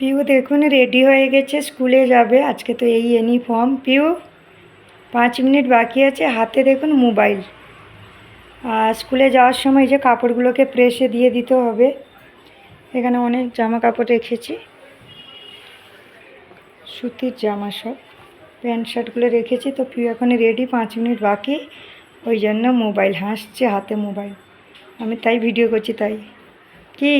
পিউ, দেখুন রেডি হয়ে গেছে, স্কুলে যাবে। আজকে তো এই ইউনিফর্ম পিউ, পাঁচ মিনিট বাকি আছে। হাতে দেখুন মোবাইল আর স্কুলে যাওয়ার সময় যে কাপড়গুলোকে প্রেসে দিয়ে দিতে হবে। এখানে অনেক জামা কাপড় রেখেছি। সুতির জামা সব। প্যান্ট শার্টগুলো রেখেছি। তো পিউ এখন রেডি পাঁচ মিনিট বাকি। ওই জন্য মোবাইল হাসছে হাতে মোবাইল আমি তাই ভিডিও করছি, তাই। কি?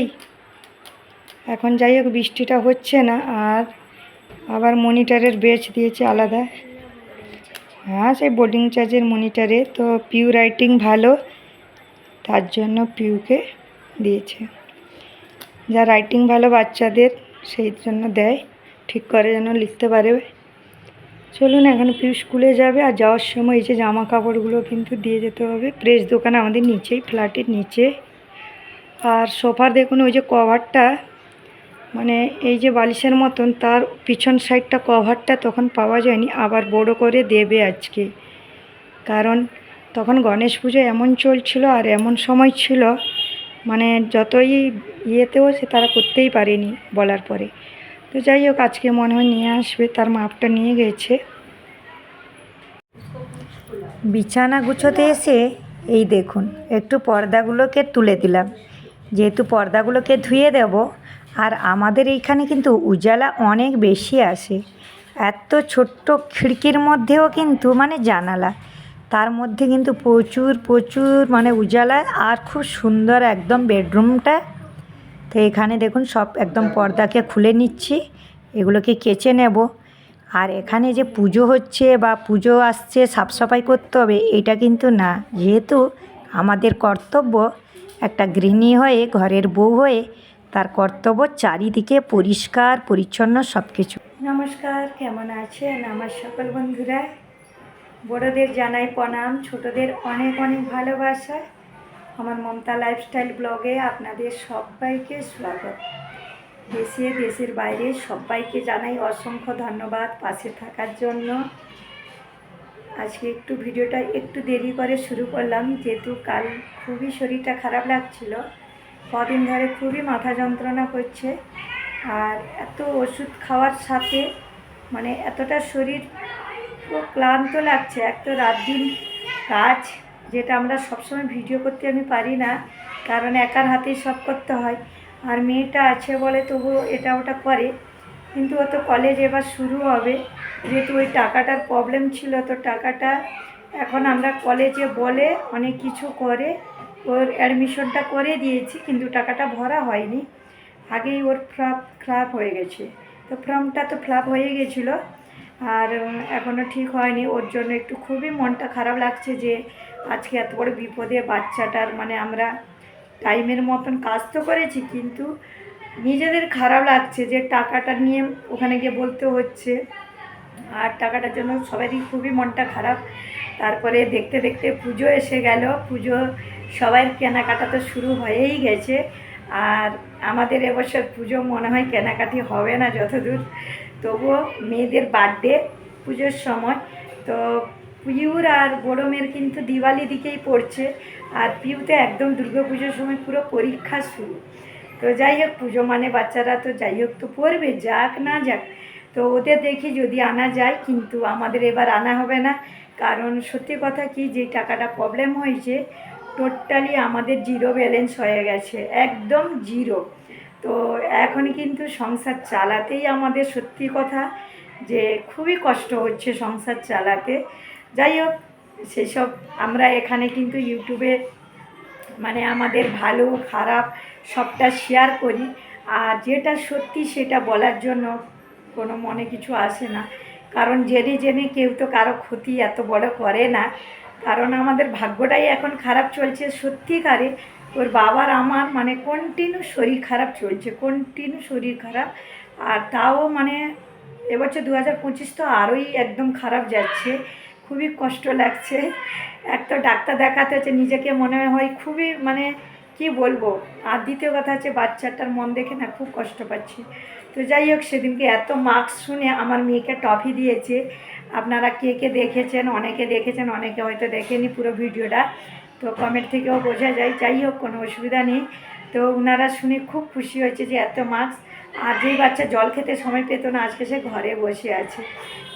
এখন যাই হোক, বৃষ্টিটা হচ্ছে না, আর আবার মনিটারের বেচ দিয়েছে আলাদা। হ্যাঁ সেই বোর্ডিং চার্জের মনিটারে, তো পিউ রাইটিং ভালো, তার জন্য পিউকে দিয়েছে। যা রাইটিং ভালো বাচ্চাদের, সেই জন্য দেয়, ঠিক করে যেন লিখতে পারে। চলুন, এখন পিউ স্কুলে যাবে, আর যাওয়ার সময় এই যে জামা কাপড়গুলো কিন্তু দিয়ে যেতে হবে। প্রেস দোকান আমাদের নিচেই ফ্ল্যাটের নিচে। আর সোফার দেখুন, ওই যে কভারটা মানে এই যে বালিশের মতন, তার পিছন সাইডটা কভারটা তখন পাওয়া যায়নি, আবার বড় করে দেবে আজকে। কারণ তখন গণেশ পুজো এমন চলছিল আর এমন সময় ছিল মানে যতই ইয়েতেও সে তারা করতেই পারেনি বলার পরে। তো যাই হোক, আজকে মনে হয় নিয়ে আসবে, তার মাপটা নিয়ে গেছে। বিছানা গুছোতে এসে, এই দেখুন, একটু পর্দাগুলোকে তুলে দিলাম। যেহেতু পর্দাগুলোকে ধুয়ে দেব আর আমাদের এইখানে কিন্তু উজালা অনেক বেশি আসে এত ছোট্ট খিড়কির মধ্যেও কিন্তু মানে জানালা। তার মধ্যে কিন্তু প্রচুর প্রচুর মানে উজালা আর খুব সুন্দর একদম বেডরুমটা। তো এখানে দেখুন সব একদম পর্দাকে খুলে নিচ্ছি, এগুলোকে কেচে নেব। আর এখানে যে পুজো হচ্ছে বা পুজো আসছে, সাফসাফাই করতে হবে, এটা কিন্তু না। যেহেতু আমাদের কর্তব্য একটা গৃহিণী হয়ে, ঘরের বউ হয়ে তার কর্তব্য চারিদিকে পরিষ্কার, পরিচ্ছন্ন সব কিছু নমস্কার, কেমন আছেন আমার সকল বন্ধুরা? বড়দের জানাই প্রণাম, ছোটদের অনেক অনেক ভালোবাসা। আমার মমতা লাইফস্টাইল ব্লগে আপনাদের সবাইকে স্বাগত। দেশে, দেশের বাইরে সবাইকে জানাই অসংখ্য ধন্যবাদ পাশে থাকার জন্য। আজকে একটু ভিডিওটা একটু দেরি করে শুরু করলাম, যেহেতু কাল খুবই শরীরটা খারাপ লাগছিল। কদিন ধরে খুবই মাথা যন্ত্রণা করছে আর এত ওষুধ খাওয়ার সাথে মানে এতটা শরীর পুরো ক্লান্ত লাগছে। এক তো রাত দিন কাজ, যেটা আমরা সবসময় ভিডিও করতে আমি পারি না, কারণ একার হাতেই সব করতে হয়। আর মেয়েটা আছে বলে তবু এটা ওটা করে, কিন্তু ও তো কলেজ এবার শুরু হবে। যেহেতু ওই টাকাটার প্রবলেম ছিল, তো টাকাটা এখন আমরা কলেজে বলে অনেক কিছু করে ওর অ্যাডমিশনটা করে দিয়েছি, কিন্তু টাকাটা ভরা হয়নি। আগেই ওর ফ্লাপ ফ্লাপ হয়ে গেছে। তো ফর্মটা তো ফ্লাপ হয়ে গেছিল, আর এখনও ঠিক হয়নি। ওর জন্য একটু খুবই মনটা খারাপ লাগছে যে, আজকে এত বড় বিপদে বাচ্চাটার মানে আমরা টাইমের মতন কাজ তো করেছি, কিন্তু নিজেদের খারাপ লাগছে যে টাকাটা নিয়ে ওখানে গিয়ে বলতে হচ্ছে। আর টাকাটার জন্য সবারই খুবই মনটা খারাপ। তারপরে দেখতে দেখতে পুজো এসে গেল। পুজো সবাই কেনাকাটা তো শুরু হয়েই গেছে। আর আমাদের এবছর পুজো মনে হয় কেনাকাটি হবে না যতদূর। তবুও মেয়েদের বার্থডে পুজোর সময়। তো পিউর আর বড়ো মেয়ের কিন্তু দিওয়ালি দিকেই পড়ছে। আর পিউতে একদম দুর্গা পুজোর সময় পুরো পরীক্ষা শুরু। তো যাই হোক, পুজো মানে বাচ্চারা তো যাই হোক, তো পড়বে, যাক না যাক। তো ওদের দেখি যদি আনা যায়, কিন্তু আমাদের এবার আনা হবে না। কারণ সত্যি কথা কি, যে টাকাটা প্রবলেম হয়েছে টোটালি আমাদের জিরো ব্যালেন্স হয়ে গেছে, একদম জিরো তো এখন কিন্তু সংসার চালাতেই আমাদের সত্যি কথা যে খুবই কষ্ট হচ্ছে সংসার চালাতে। যাই হোক, সেসব আমরা এখানে কিন্তু ইউটিউবে মানে আমাদের ভালো, খারাপ সবটা শেয়ার করি। আর যেটা সত্যি সেটা বলার জন্য কোনো মনে কিছু আসে না। কারণ জেনে জেনে কেউ তো কারও ক্ষতি এত বড় করে না। কারণ আমাদের ভাগ্যটাই এখন খারাপ চলছে, সত্যিকারে ওর বাবার আমার মানে কন্টিনিউ শরীর খারাপ চলছে কন্টিনিউ শরীর খারাপ। আর তাও মানে এবছর দু হাজার পঁচিশ তো আরোই একদম খারাপ যাচ্ছে, খুবই কষ্ট লাগছে। এক তো ডাক্তার দেখাতে হচ্ছে, নিজেকে মনে হয় খুবই মানে কি বলব? আর দ্বিতীয় কথা হচ্ছে বাচ্চাটার মন দেখে না খুব কষ্ট পাচ্ছি। তো যাই হোক, সেদিনকে এত মার্কস শুনে আমার মেয়েকে টফি দিয়েছে। আপনারা কে কে দেখেছেন, অনেকে দেখেছেন, অনেকে হয়তো দেখেনি পুরো ভিডিওটা। তো কমেন্ট থেকেও বোঝা যায়। যাই হোক, কোনো অসুবিধা নেই। তো ওনারা শুনে খুব খুশি হয়েছে যে এত মার্কস আর যেই বাচ্চা জল খেতে সময় পেত না, আজকে সে ঘরে বসে আছে।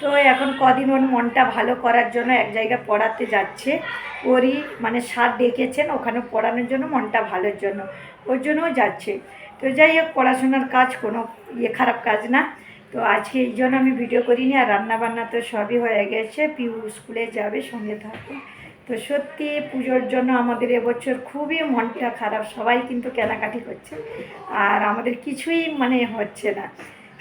তো এখন কদিন ওর মনটা ভালো করার জন্য এক জায়গায় পড়াতে যাচ্ছে। ওরই মানে সার ডেকেছেন, ওখানে পড়ানোর জন্য মনটা ভালোর জন্য। ওর জন্যও যাচ্ছে। তো যাই হোক, পড়াশোনার কাজ কোনো ইয়ে খারাপ কাজ না। তো আজকে এই জন্য আমি ভিডিও করিনি, আর রান্না বান্না তো সবই হয়ে গেছে। পিউ স্কুলে যাবে, সঙ্গে থাকবে। তো সত্যি পুজোর জন্য আমাদের এবছর খুবই মনটা খারাপ। সবাই কিন্তু কেনাকাটি করছে আর আমাদের কিছুই মানে হচ্ছে না।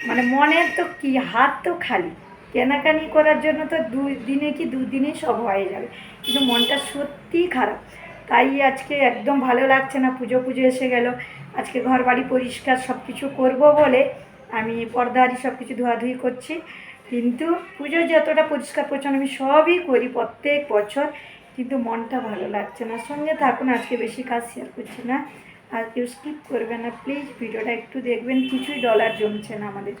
মানে মনের তো কি, হাত তো খালি। কেনাকানি করার জন্য তো দুই দিনে কি দুদিনেই সব হয়ে যাবে। কিন্তু মনটা সত্যিই খারাপ। তাই আজকে একদম ভালো লাগছে না, পুজো পুজো এসে গেল। আজকে ঘর বাড়ি পরিষ্কার সব কিছু করব বলে আমি পর্দারি সব কিছু ধোয়াধুয়ি করছি। কিন্তু পুজো যতটা পরিষ্কার পরিচ্ছন্ন আমি সবই করি প্রত্যেক বছর। কিন্তু মনটা ভালো লাগছে না। সঙ্গে থাকুন, আজকে বেশি কাজ শেয়ার করছি না। আর কেউ স্কিপ করবে না প্লিজ ভিডিওটা একটু দেখবেন, কিছুই ডলার জমছে না আমাদের।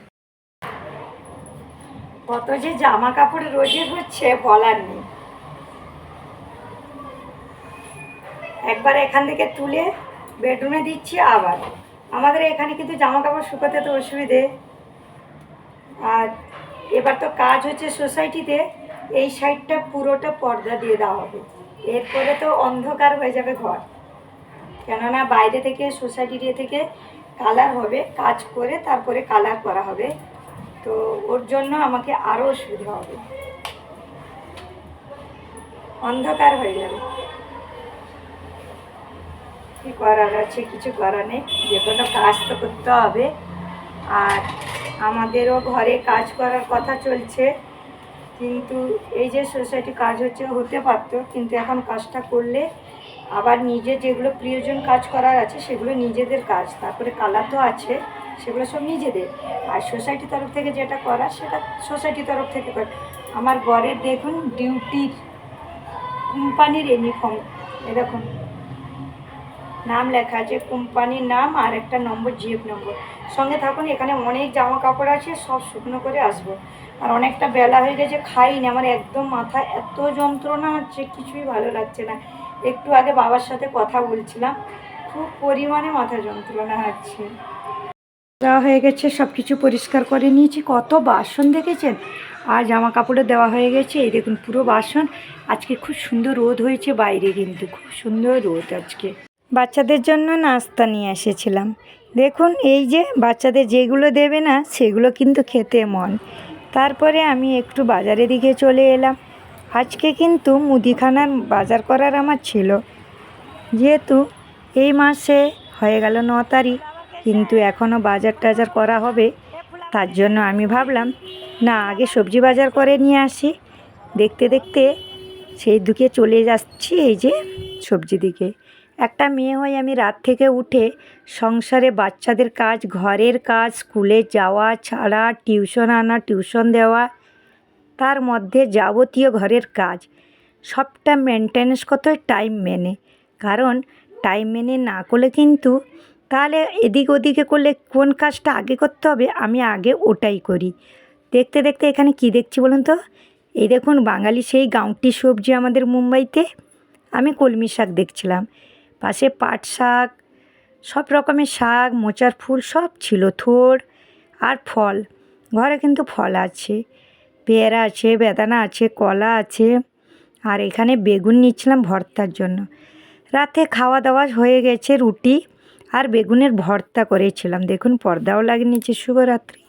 কত যে জামা কাপড় রোজে হচ্ছে, বলার নেই। একবার এখান থেকে তুলে বেডরুমে দিচ্ছি, আবার। আমাদের এখানে কিন্তু জামা কাপড় শুকোতে তো অসুবিধে। আর এবার তো কাজ হচ্ছে সোসাইটিতে এই সাইডটা পুরোটা পর্দা দিয়ে দেওয়া হবে। এরপরে তো অন্ধকার হয়ে যাবে ঘর। কেননা বাইরে থেকে, সোসাইটি থেকে কালার হবে, কাজ করে তারপরে কালার করা হবে। তো ওর জন্য আমাকে আরও অসুবিধা হবে। অন্ধকার হয়ে যাবে। কি করার আছে? কিছু করার নেই। যে কোনো কাজ তো করতে হবে। আর আমাদেরও ঘরে কাজ করার কথা চলছে। কিন্তু এই যে সোসাইটি কাজ হচ্ছে, হতে পারতো, কিন্তু এখন কাজটা করলে আবার নিজে যেগুলো প্রিয়জন কাজ করার আছে, সেগুলো নিজেদের কাজ। তারপরে কালার তো আছে, সেগুলো সব নিজেদের। আর সোসাইটি তরফ থেকে যেটা করার সেটা সোসাইটি তরফ থেকে করে। আমার ঘরের দেখুন, ডিউটির কোম্পানির ইউনিফর্ম এরকম নাম লেখা আছে, কোম্পানির নাম আর একটা নম্বর, জিএফ নম্বর। সঙ্গে থাকুন, এখানে অনেক জামা কাপড় আছে, সব শুকনো করে আসব। আর অনেকটা বেলা হয়ে গেছে, খাইনি। আমার একদম মাথা এত যন্ত্রণা হচ্ছে, কিছুই ভালো লাগছে না। একটু আগে বাবার সাথে কথা বলছিলাম, খুব পরিমাণে মাথা যন্ত্রণা হচ্ছে। দেওয়া হয়ে গেছে সব কিছু পরিষ্কার করে নিয়েছি। কত বাসন দেখেছেন? আর জামা কাপড়ে দেওয়া হয়ে গেছে। এই দেখুন পুরো বাসন। আজকে খুব সুন্দর রোদ হয়েছে বাইরে কিন্তু, খুব সুন্দর রোদ আজকে। বাচ্চাদের জন্য নাস্তা নিয়ে এসেছিলাম। দেখুন, এই যে বাচ্চাদের যেগুলো দেবে না, সেগুলো কিন্তু খেতে মন। তারপরে আমি একটু বাজারের দিকে চলে এলাম। আজকে কিন্তু মুদিখানার বাজার করার আমার ছিল। যেহেতু এই মাসে হয়ে গেল ন তারিখ, কিন্তু এখনও বাজার টাজার করা হবে। তার জন্য আমি ভাবলাম, না, আগে সবজি বাজার করে নিয়ে আসি। দেখতে দেখতে সেই দিকে চলে যাচ্ছি, এই যে সবজি দিকে। একটা মেয়ে হয়ে আমি রাত থেকে উঠে সংসারে বাচ্চাদের কাজ, ঘরের কাজ, স্কুলে যাওয়া, ছাড়া, টিউশন আনা, টিউশন দেওয়া, তার মধ্যে যাবতীয় ঘরের কাজ। সবটা মেনটেন্স হয় টাইম মেনে। কারণ টাইম মেনে না করলে কিন্তু তাহলে এদিক ওদিকে করলে কোন কাজটা আগে করতে হবে, আমি আগে ওটাই করি। দেখতে দেখতে এখানে কি দেখছি বলুন তো? এই দেখুন বাঙালি সেই গাঁটি সবজি আমাদের মুম্বাইতে, আমি কলমি শাক দেখছিলাম। পাশে পাট শাক, সব রকমের শাক, মোচার ফুল, সব ছিল থোড় আর ফল। ঘরে কিন্তু ফল আছে, পেয়ারা আছে, বেদানা আছে, কলা আছে। আর এখানে বেগুন নিচ্ছিলাম ভর্তার জন্য। রাতে খাওয়া দাওয়া হয়ে গেছে রুটি আর বেগুনের ভর্তা করেছিলাম। দেখুন, পর্দাও লাগিয়ে নিচ্ছে শুভরাত্রি।